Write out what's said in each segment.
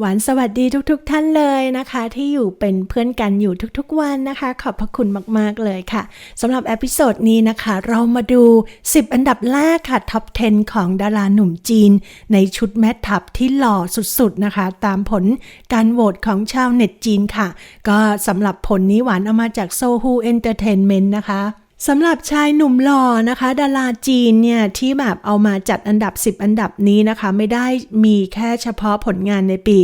หวานสวัสดีทุกๆทท่านเลยนะคะ ที่อยู่เป็นเพื่อนกันอยู่ทุกๆวันนะคะ ขอบพระคุณมากๆเลยค่ะสำหรับเอพิโซดนี้นะคะ เรามาดู 10 อันดับแรกค่ะท็อป 10 ของดาราหนุ่มจีน ในชุดแม่ทัพที่หล่อสุดๆนะคะ ตามผลการโหวตของชาวเน็ตจีนค่ะ ก็สำหรับผลนี้หวานเอามาจากโซฮูเอนเตอร์เทนเมนต์นะคะ สำหรับชายหนุ่มหล่อนะคะ ดาราจีนเนี่ย ที่แบบเอามาจัดอันดับ 10 อันดับนี้นะคะ ไม่ได้มีแค่เฉพาะผลงานในปี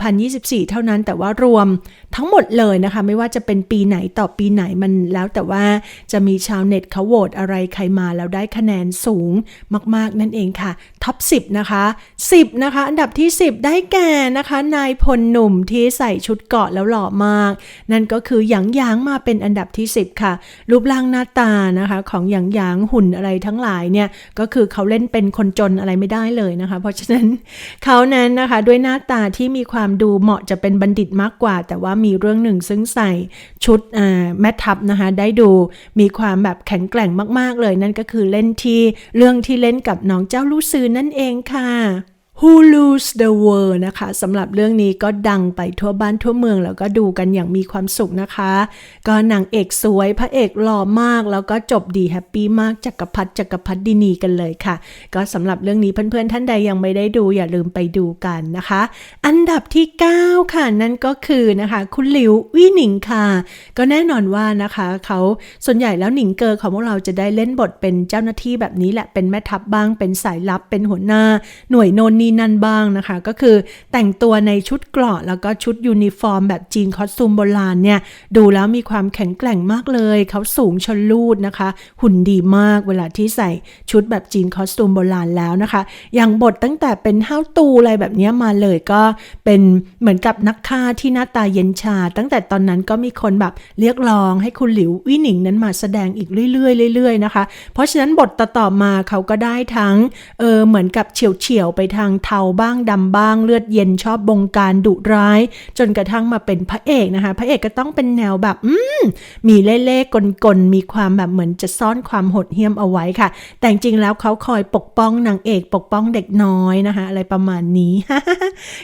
2024 เท่านั้นแต่ว่ารวมทั้งหมดเลยนะคะ ไม่ว่าจะเป็นปีไหนต่อปีไหนมันแล้วแต่ว่าจะมีชาวเน็ตเขาโหวตอะไรใครมาแล้วได้คะแนนสูงมากๆนั่นเองค่ะท็อป 10 นะคะ 10 นะคะ อันดับที่ 10 ได้แก่นะคะ นายพลหนุ่มที่ใส่ชุดเกาะแล้วหล่อมาก นั่นก็คือหยางหยางมาเป็นอันดับที่ 10 ค่ะ รูปร่างหน้าตานะคะของหยางหยางหุ่นอะไรทั้งหลายเนี่ยก็คือเขาเล่นเป็นคนจนอะไรไม่ได้เลยนะคะ เพราะฉะนั้นเขานั้นนะคะด้วยหน้าตาที่มีความดูเหมาะจะเป็นบัณฑิตมากกว่า แต่ว่ามีเรื่องหนึ่งซึ่งใส่ชุดแม่ทัพนะคะได้ดูมีความแบบแข็งแกร่งมาก ๆ เลยนั่นก็คือเล่นที่เรื่องที่เล่นกับน้องเจ้าลูซือนั่นเองค่ะ Who Lose the World นะคะสำหรับเรื่องนี้ก็ดังไปทั่วบ้านทั่วเมือง แล้วก็ดูกันอย่างมีความสุขนะคะ ก็นางเอกสวยพระเอกหล่อมาก แล้วก็จบดีแฮปปี้มากจักรพัฒจักรพัฒดินีกันเลยค่ะ ก็สำหรับเรื่องนี้เพื่อนๆท่านใดยังไม่ได้ดูอย่าลืมไปดูกันนะคะ อันดับที่ 9 ค่ะ นั่นก็คือนะคะ คุณหลิววี่หนิงค่ะ ก็แน่นอนว่านะคะเขาส่วนใหญ่แล้วหนิงเกอร์ของพวกเราจะได้เล่นบทเป็นเจ้าหน้าที่แบบนี้แหละเป็นแม่ทัพบ้างเป็นสายลับเป็นหัวหน้า หน่วยโนนนีนั่นบ้างนะคะ ก็คือแต่งตัวในชุดเกราะแล้วก็ชุดยูนิฟอร์ม แบบจีนคอสตูมโบราณเนี่ยดูแล้วมีความแข็งแกร่งมากเลย เขาสูงชนลูดนะคะ หุ่นดีมากเวลาที่ใส่ชุดแบบจีนคอสตูมโบราณแล้วนะคะ อย่างบทตั้งแต่เป็นห้าวตูอะไรแบบนี้มาเลยก็เป็นเหมือนกับนักฆ่าที่หน้าตาเย็นชา ตั้งแต่ตอนนั้นก็มีคนแบบเรียกร้องให้คุณหลิววี่หนิงนั้นมาแสดงอีกเรื่อยๆเรื่อยๆนะคะ เพราะฉะนั้นบทต่อๆมาเขาก็ได้ทั้งเออเหมือนกับเฉียวๆไปทางเทาบ้างดำบ้างเลือดเย็นชอบบงการดุร้าย จนกระทั่งมาเป็นพระเอกนะคะ พระเอกก็ต้องเป็นแนวแบบอืมมีเล่ๆกลๆมีความแบบเหมือนจะซ่อนความหดเหี้ยมเอาไว้ค่ะ แต่จริงแล้วเขาคอยปกป้องนางเอกปกป้องเด็กน้อยนะคะ อะไรประมาณนี้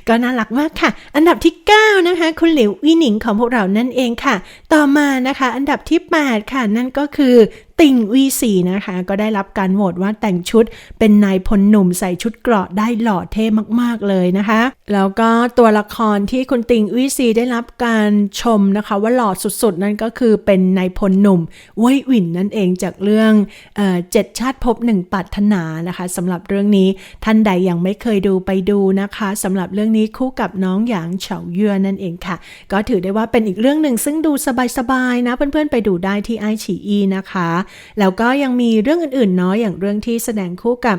ก็น่ารักมากค่ะ อันดับที่ 9 นะคะ คุณหลิวอีหนิงของพวกเรานั่นเองค่ะ ต่อมานะคะ อันดับที่ 8 ค่ะ นั่นก็คือ ติ่งวีสีนะคะ ก็ได้รับการโหวตว่าแต่งชุดเป็นนายพลหนุ่มใส่ชุดเกราะได้หล่อเท่มาก ๆ เลยนะคะ แล้วก็ตัวละครที่คุณติ่งวีสีได้รับการชมนะคะ ว่าหล่อสุด ๆ นั่นก็คือเป็นนายพลหนุ่มเว่ยวินนั่นเองจากเรื่องเอเจ็ดชาติภพหนึ่งปรารถนานะคะสำหรับเรื่องนี้ท่านใดยังไม่เคยดูไปดูนะคะสำหรับเรื่องนี้คู่กับน้องหยางเฉาเยื่อนั่นเองค่ะ ก็ถือได้ว่าเป็นอีกเรื่องหนึ่งซึ่งดูสบายๆนะเพื่อนๆไปดูได้ที่ไอฉีอีนะคะแล้วก็ยังมีเรื่องอื่นๆเนาะอย่างเรื่องที่แสดงคู่กับ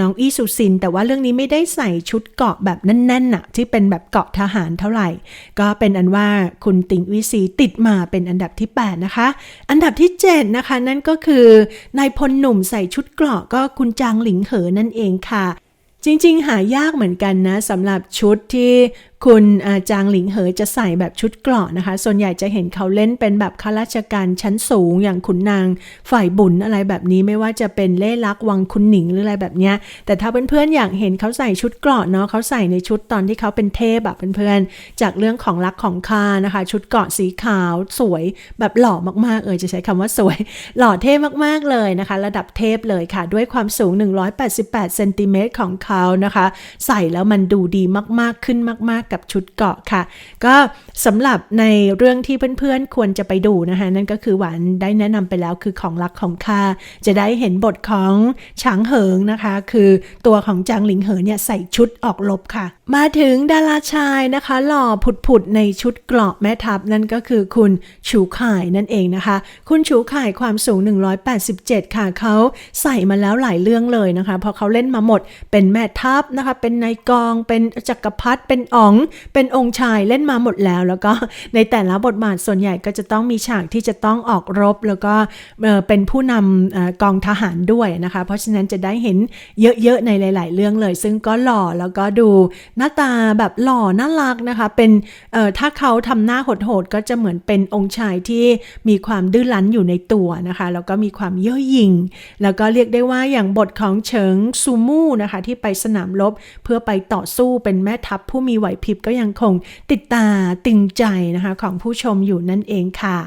น้องอีสุซิน แต่ว่าเรื่องนี้ไม่ได้ใส่ชุดเกาะแบบแน่นๆน่ะที่เป็นแบบเกาะทหารเท่าไหร่ ก็เป็นอันว่าคุณติงวิซีติดมาเป็นอันดับที่ 8 นะคะ อันดับที่ 7 นะคะ นั่นก็คือนายพลหนุ่มใส่ชุดเกราะก็คุณจางหลิงเหอนั่นเองค่ะจริงๆ หายากเหมือนกันนะสำหรับชุดที่คุณจางหลิงเหอจะใส่แบบชุดเกราะนะคะ ส่วนใหญ่จะเห็นเขาเล่นเป็นแบบข้าราชการชั้นสูงอย่างขุนนางฝ่ายบุญอะไรแบบนี้ไม่ว่าจะเป็นเล่ลักวังคุณหนิงหรืออะไรแบบเนี้ย แต่ถ้าเพื่อนๆอยากเห็นเขาใส่ชุดเกราะเนาะเขาใส่ในชุดตอนที่เขาเป็นเทพแบบเพื่อนๆจากเรื่องของรักของข้านะคะ ชุดเกราะสีขาวสวยแบบหล่อมากๆเออจะใช้คำว่าสวย หล่อเท่มากๆเลยนะคะ ระดับเทพเลยค่ะ ด้วยความสูง 188เซนติเมตรของเขานะคะ ใส่แล้วมันดูดีมากๆขึ้นมากๆกับชุดเกาะค่ะ ก็สำหรับในเรื่องที่เพื่อนๆควรจะไปดูนะคะนั่นก็คือหวานได้แนะนำไปแล้วคือของรักของข้าจะได้เห็นบทของฉางเหิงนะคะ คือตัวของจางหลิงเหอเนี่ยใส่ชุดออกลบค่ะมาถึงดาราชายนะคะ หล่อผุดๆในชุดเกราะแม่ทัพนั่นก็คือคุณชูข่ายนั่นเองนะคะ คุณชูข่ายความสูง 187 ค่ะเขาใส่มาแล้วหลายเรื่องเลยนะคะเพราะเขาเล่นมาหมดเป็นแม่ทัพนะคะ เป็นนายกอง เป็นจักรพรรดิเป็นอ๋อง เป็นองค์ชายเล่นมาหมดแล้ว แล้วก็ในแต่ละบทบาทส่วนใหญ่ก็จะต้องมีฉากที่จะต้องออกรบ แล้วก็เป็นผู้นำกองทหารด้วยนะคะ เพราะฉะนั้นจะได้เห็นเยอะๆในหลาย ๆ เรื่องเลย ซึ่งก็หล่อแล้วก็ดูหน้าตาแบบหล่อน่ารักนะคะ เป็นเอ่อถ้าเขาทำหน้าโหดๆก็จะเหมือนเป็นองค์ชายที่มีความดื้อรั้นอยู่ในตัวนะคะ แล้วก็มีความเย่อหยิ่ง แล้วก็เรียกได้ว่าอย่างบทของเฉิงซูมู่นะคะที่ไปสนามรบเพื่อไปต่อสู้เป็นแม่ทัพผู้มีไหวพริบก็ยังคงติดตาตึงใจนะคะของผู้ชมอยู่นั่นเองค่ะ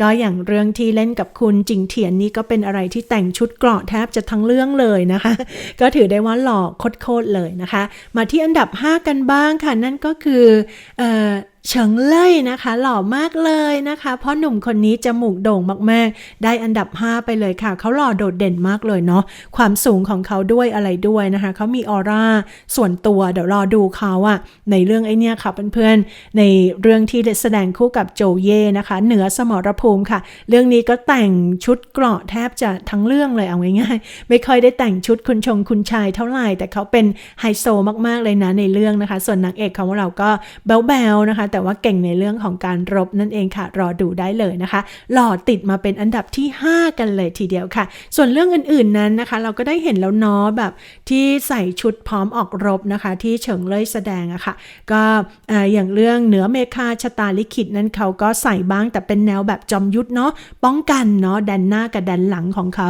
ก็อย่างเรื่องที่เล่นกับคุณจิงเถียนนี่ก็เป็นอะไรที่แต่งชุดเกราะแทบจะทั้งเรื่องเลยนะคะ ก็ถือได้ว่าหล่อโคตรๆเลยนะคะ มาที่อันดับ 5กันบ้างค่ะ นั่นก็คืออ เฉิงเล่ยนะคะ หล่อมากเลยนะคะ เพราะหนุ่มคนนี้จมูกโด่งมากๆ ได้อันดับ 5 ไปเลยค่ะ เขาหล่อโดดเด่นมากเลยเนาะความสูงของเขาด้วยอะไรด้วยนะคะเขามีออร่าส่วนตัวเดี๋ยวรอดูเขาอะในเรื่องไอเนี้ยค่ะเพื่อนๆในเรื่องที่แสดงคู่กับโจเย่นะคะ เหนือสมรภูมิค่ะ เรื่องนี้ก็แต่งชุดเกราะแทบจะทั้งเรื่องเลยเอาง่ายๆไม่ค่อยได้แต่งชุดคุณชงคุณชายเท่าไหร่แต่เขาเป็นไฮโซมากๆเลยนะในเรื่องนะคะ ส่วนนางเอกของเราก็แบ๊วๆนะคะแต่ว่าเก่งในเรื่องของการรบนั่นเองค่ะ รอดูได้เลยนะคะ หล่อติดมาเป็นอันดับที่ 5 กันเลยทีเดียวค่ะ ส่วนเรื่องอื่นๆนั้นนะคะ เราก็ได้เห็นแล้วเนาะแบบที่ใส่ชุดพร้อมออกรบนะคะ ที่เฉิงเล่ยแสดงอะค่ะ ก็อ่าอย่างเรื่องเหนือเมฆาชะตาลิขิตนั้นเขาก็ใส่บ้างแต่เป็นแนวแบบจอมยุทธเนาะป้องกันเนาะดันหน้ากับดันหลังของเขา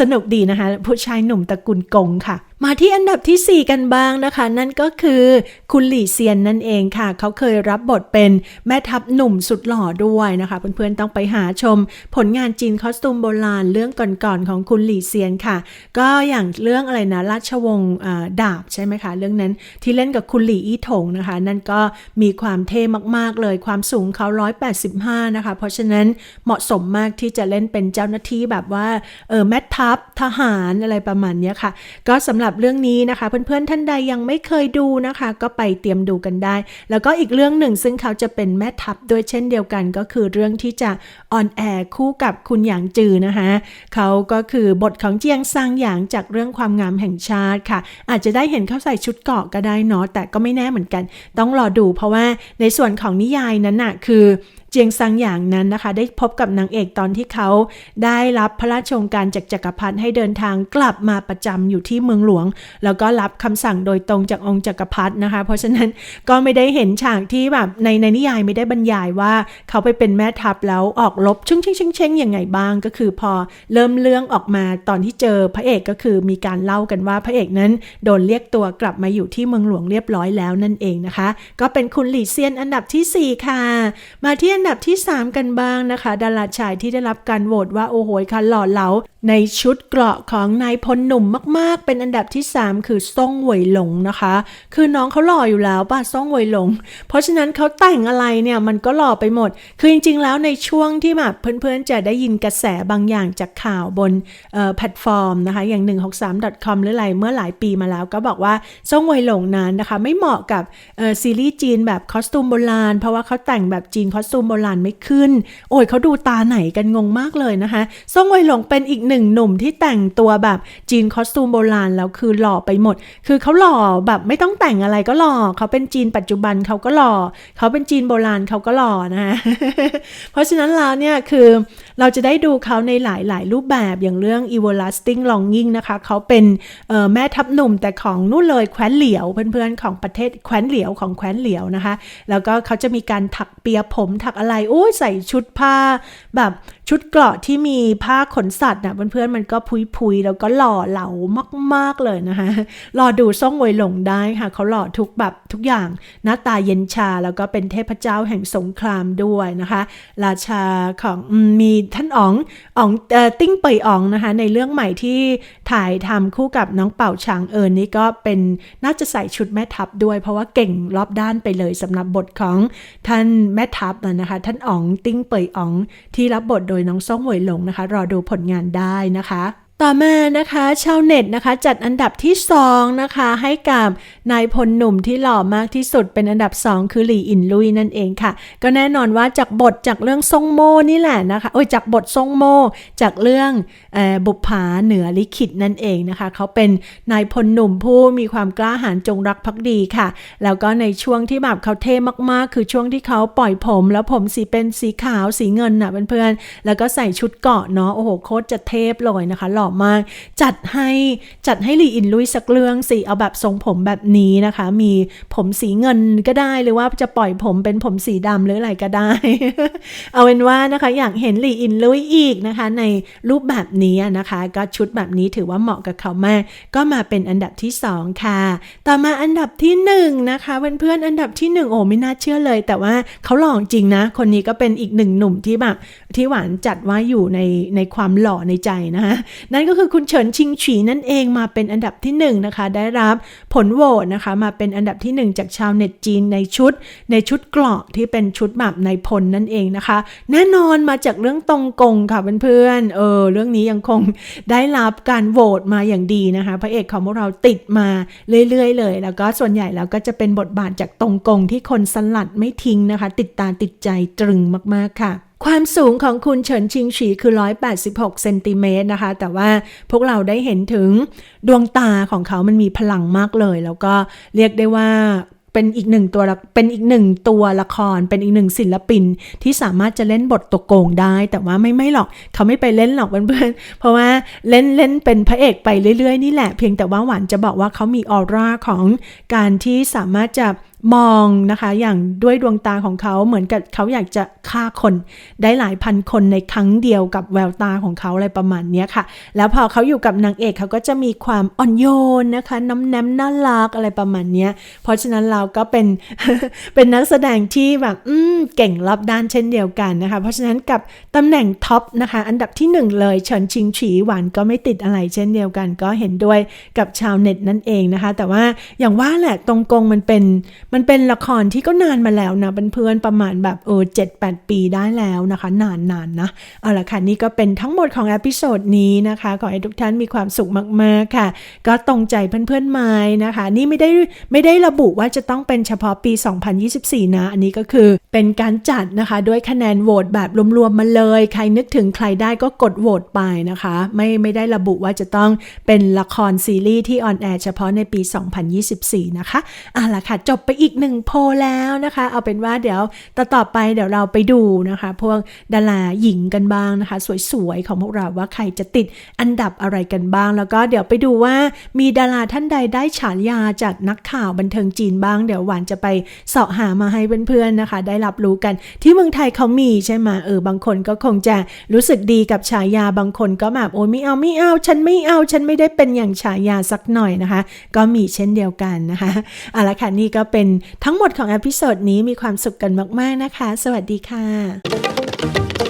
สนุกดีนะคะ ผู้ชายหนุ่มตระกูลกงค่ะ มาที่อันดับทีสี่ 4 กันบ้างนะคะ นั่นก็คือคุณหลี่เซียนนั่นเองค่ะ เขาเคยรับบทเป็นแม่ทัพหนุ่มสุดหล่อด้วยนะคะ เพื่อนๆต้องไปหาชม ผลงานจีนคอสตูมโบราณเรื่องก่อนๆของคุณหลี่เซียนค่ะ ก็อย่างเรื่องอะไรนะราชวงศ์ดาบใช่ไหมคะ เรื่องนั้นที่เล่นกับคุณหลี่อี้ถงนะคะ นั่นก็มีความเท่มากๆเลยความสูงเขา 185 นะคะ เพราะฉะนั้นเหมาะสมมากที่จะเล่นเป็นเจ้าหน้าที่แบบว่าเออแม่ทัพทหารอะไรประมาณนี้ค่ะ ก็สำหรับเรื่องนี้นะคะ เพื่อนๆท่านใดยังไม่เคยดูนะคะ ก็ไปเตรียมดูกันได้ แล้วก็อีกเรื่องหนึ่งซึ่งเขาจะเป็นแม่ทัพด้วยเช่นเดียวกัน ก็คือเรื่องที่จะออนแอร์คู่กับคุณหยางจือนะคะ เขาก็คือบทของเจียงซางหยางจากเรื่องความงามแห่งชาติค่ะ อาจจะได้เห็นเขาใส่ชุดเกาะก็ได้เนาะแต่ก็ไม่แน่เหมือนกัน ต้องรอดูเพราะว่าในส่วนของนิยายนั้นน่ะคือ เจียงซังอย่างนั้นนะคะ ได้พบกับนางเอกตอนที่เขาได้รับพระราชโองการจากจักรพรรดิให้เดินทางกลับมาประจำอยู่ที่เมืองหลวง แล้วก็รับคำสั่งโดยตรงจากองค์จักรพรรดินะคะ เพราะฉะนั้นก็ไม่ได้เห็นฉากที่แบบในในนิยายไม่ได้บรรยายว่าเขาไปเป็นแม่ทัพแล้วออกรบชึ่งชิงชิงเชงยังไงบ้างก็คือพอเริ่มเรื่องออกมาตอนที่เจอพระเอกก็คือมีการเล่ากันว่าพระเอกนั้นโดนเรียกตัวกลับมาอยู่ที่เมืองหลวงเรียบร้อยแล้วนั่นเองนะคะ ก็เป็นคุณหลี่เซียนอันดับทีสี่4 ค่ะ มาที่อันดับที่ 3 กันบ้างนะคะ ดาราชายที่ได้รับการโหวตว่าโอ้โหค่ะหล่อเหลาในชุดเกราะของนายพลหนุ่มมาก ๆ เป็นอันดับที่ 3 คือซ่งหวยหลงนะคะ คือน้องเขาหล่ออยู่แล้วป่ะซ่งหวยหลง เพราะฉะนั้นเขาแต่งอะไรเนี่ยมันก็หล่อไปหมด คือจริง ๆ แล้วในช่วงที่แบบเพื่อน ๆ จะได้ยินกระแสบางอย่างจากข่าวบนแพลตฟอร์มนะคะ อย่าง 163.com หรืออะไรเมื่อหลายปีมาแล้วก็บอกว่าซ่งหวยหลงนั้นนะคะ ไม่เหมาะกับซีรีส์จีนแบบคอสตูมโบราณเพราะว่าเขาแต่งแบบจีนคอสตูมโบราณไม่ขึ้น โอ้ยเขาดูตาไหนกันงงมากเลยนะคะซ่งหวยหลงเป็นอีกหนึ่งหนุ่มที่แต่งตัวแบบจีนคอสตูมโบราณแล้วคือหล่อไปหมด คือเขาหล่อแบบไม่ต้องแต่งอะไรก็หล่อเขาเป็นจีนปัจจุบันเขาก็หล่อเขาเป็นจีนโบราณเขาก็หล่อนะคะเพราะฉะนั้นแล้วเนี่ยคือเราจะได้ดูเขาในหลาย ๆ รูปแบบอย่างเรื่อง Everlasting Longing นะคะเขาเป็นแม่ทัพหนุ่มแต่ของนู่นเลยแคว้นเหลียวเพื่อนๆของประเทศแคว้นเหลียวของแคว้นเหลียวนะคะ แล้วก็เขาจะมีการถักเปียผมถักอะไรโอ้ยใส่ชุดผ้าแบบชุดเกราะที่มีผ้าขนสัตว์นะเพื่อนๆมันก็พุยๆแล้วก็หล่อเหลามากๆเลยนะคะรอดูซ่องวยหลงได้ค่ะ เขาหล่อทุกแบบทุกอย่างหน้าตาเย็นชาแล้วก็เป็นเทพเจ้าแห่งสงครามด้วยนะคะ ราชาของมีท่านอ๋องอ๋องติ้งเปยอ๋องนะคะ ในเรื่องใหม่ที่ถ่ายทำคู่กับน้องเป่าฉางเอิญนี่ก็เป็นน่าจะใส่ชุดแม่ทัพด้วย เพราะว่าเก่งรอบด้านไปเลยสำหรับบทของท่านแม่ทัพนะคะ ท่านอ๋องติ้งเปยอ๋องที่รับบทโดยน้องซ่องวยหลงนะคะ รอดูผลงานได้ได้นะคะ ต่อมานะคะชาวเน็ตนะคะจัดอันดับที่ 2 นะคะ ให้กับนายพลหนุ่มที่หล่อมากที่สุดเป็นอันดับ 2 คือหลี่อินลุยนั่นเองค่ะ ก็แน่นอนว่าจากบทจากเรื่องซงโมนี่แหละนะคะโอ้ยจากบทซงโม จากเรื่องอบุปผาเหนือลิขิตนั่นเองนะคะ เขาเป็นนายพลหนุ่มผู้มีความกล้าหาญจงรักภักดีค่ะ แล้วก็ในช่วงที่แบบเขาเท่มากๆ คือช่วงที่เขาปล่อยผมแล้วผมสีเป็นสีขาวสีเงินน่ะเพื่อนๆแล้วก็ใส่ชุดเกาะเนาะโอ้โหโคตรจะเทพเลยนะคะหล่อมาก จัดให้จัดให้ลีอินลุยสักเรื่องสิเอาแบบทรงผมแบบนี้นะคะ มีผมสีเงินก็ได้หรือว่าจะปล่อยผมเป็นผมสีดำหรืออะไรก็ได้ เอาเป็นว่านะคะอยากเห็นลีอินลุยอีกนะคะ ในรูปแบบนี้นะคะ ก็ชุดแบบนี้ถือว่าเหมาะกับเขามาก ก็มาเป็นอันดับที่สองค่ะ ต่อมาอันดับที่หนึ่งนะคะเพื่อนๆอันดับที่หนึ่งโอ้ไม่น่าเชื่อเลย แต่ว่าเขาหล่อจริงนะ คนนี้ก็เป็นอีกหนึ่งหนุ่มที่แบบที่หวานจัดว่าอยู่ในในความหล่อในใจนะคะนั่นก็คือคุณเฉินชิงฉีนั่นเองมาเป็นอันดับที่หนึ่งนะคะ ได้รับผลโหวตนะคะ มาเป็นอันดับที่หนึ่งจากชาวเน็ตจีนในชุด ในชุดเกราะที่เป็นชุดแบบในพลนั่นเองนะคะ แน่นอนมาจากเรื่องตรงกงค่ะเพื่อนๆเออเรื่องนี้ยังคงได้รับการโหวตมาอย่างดีนะคะ พระเอกของพวกเราติดมาเรื่อยๆ เลย แล้วก็ส่วนใหญ่แล้วก็จะเป็นบทบาทจากตรงกงที่คนสลัดไม่ทิ้งนะคะ ติดตาติดใจตรึงมากๆค่ะ ความสูงของคุณเฉินชิงฉีคือ 186 เซนติเมตรนะคะ แต่ว่าพวกเราได้เห็นถึงดวงตาของเขามันมีพลังมากเลย แล้วก็เรียกได้ว่าเป็นอีกหนึ่งตัวละเป็นอีกหนึ่งตัวละคร เป็นอีกหนึ่งศิลปินที่สามารถจะเล่นบทตัวโกงได้ แต่ว่าไม่ไม่หรอกเขาไม่ไปเล่นหรอกเพื่อนๆเพราะว่าเล่นเล่นเป็นพระเอกไปเรื่อยๆนี่แหละ เพียงแต่ว่าหวานจะบอกว่าเขามีออร่าของการที่สามารถจะ มองนะคะ อย่างด้วยดวงตาของเขาเหมือนกับเขาอยากจะฆ่าคนได้หลายพันคนในครั้งเดียวกับแววตาของเขาอะไรประมาณนี้ค่ะ แล้วพอเขาอยู่กับนางเอกเขาก็จะมีความอ่อนโยนนะคะ น้ำแนมน่ารักอะไรประมาณนี้เพราะฉะนั้นเราก็เป็นเป็นนักแสดงที่แบบอืมเก่งรอบด้านเช่นเดียวกันนะคะ เพราะฉะนั้นกับตำแหน่งท็อปนะคะ อันดับที่หนึ่งเลยเฉินชิงฉีหวานก็ไม่ติดอะไรเช่นเดียวกัน ก็เห็นด้วยกับชาวเน็ตนั่นเองนะคะ แต่ว่าอย่างว่าแหละตรงกงมันเป็นมันเป็นละครที่ก็นานมาแล้วนะเนเพื่อนประมาณแบบเออเจ็ดแปดปีได้แล้วนะคะ นานๆนนะเอาละค่ะ นี่ก็เป็นทั้งหมดของอพิโซดนี้นะคะ ขอให้ทุกท่านมีความสุขมากๆค่ะ ก็ตรงใจเพื่อนๆไม้นะคะ นี่ไม่ได้ไม่ได้ระบุว่าจะต้องเป็นเฉพาะปี 2024 นะ อันนี้ก็คือเป็นการจัดนะคะ ด้วยคะแนนโหวตแบบรวมๆมาเลย ใครนึกถึงใครได้ก็กดโหวตไปนะคะ ไม่ไม่ได้ระบุว่าจะต้องเป็นละครซีรีส์ที่ออนแอร์เฉพาะในปี 2024 นะคะอะละค่ะจบไปอีกหนึ่งโพแล้วนะคะ เอาเป็นว่าเดี๋ยวต่อต่อไปเดี๋ยวเราไปดูนะคะ พวกดาราหญิงกันบ้างนะคะ สวยๆ ของพวกเราว่าใครจะติดอันดับอะไรกันบ้าง แล้วก็เดี๋ยวไปดูว่ามีดาราท่านใดได้ฉายาจากนักข่าวบันเทิงจีนบ้าง เดี๋ยวหวานจะไปเสาะหามาให้เพื่อนๆนะคะ ได้รับรู้กันที่เมืองไทยเขามีใช่ไหมเออบางคนก็คงจะรู้สึกดีกับฉายาบางคนก็แบบโอ้ยไม่เอาไม่เอา ฉันไม่เอาฉันไม่ได้เป็นอย่างฉายาสักหน่อยนะคะ ก็มีเช่นเดียวกันนะคะเอาละค่ะนี่ก็เป็นทั้งหมดของอพิโซดนี้มีความสุขกันมาก ๆ นะคะ สวัสดีค่ะ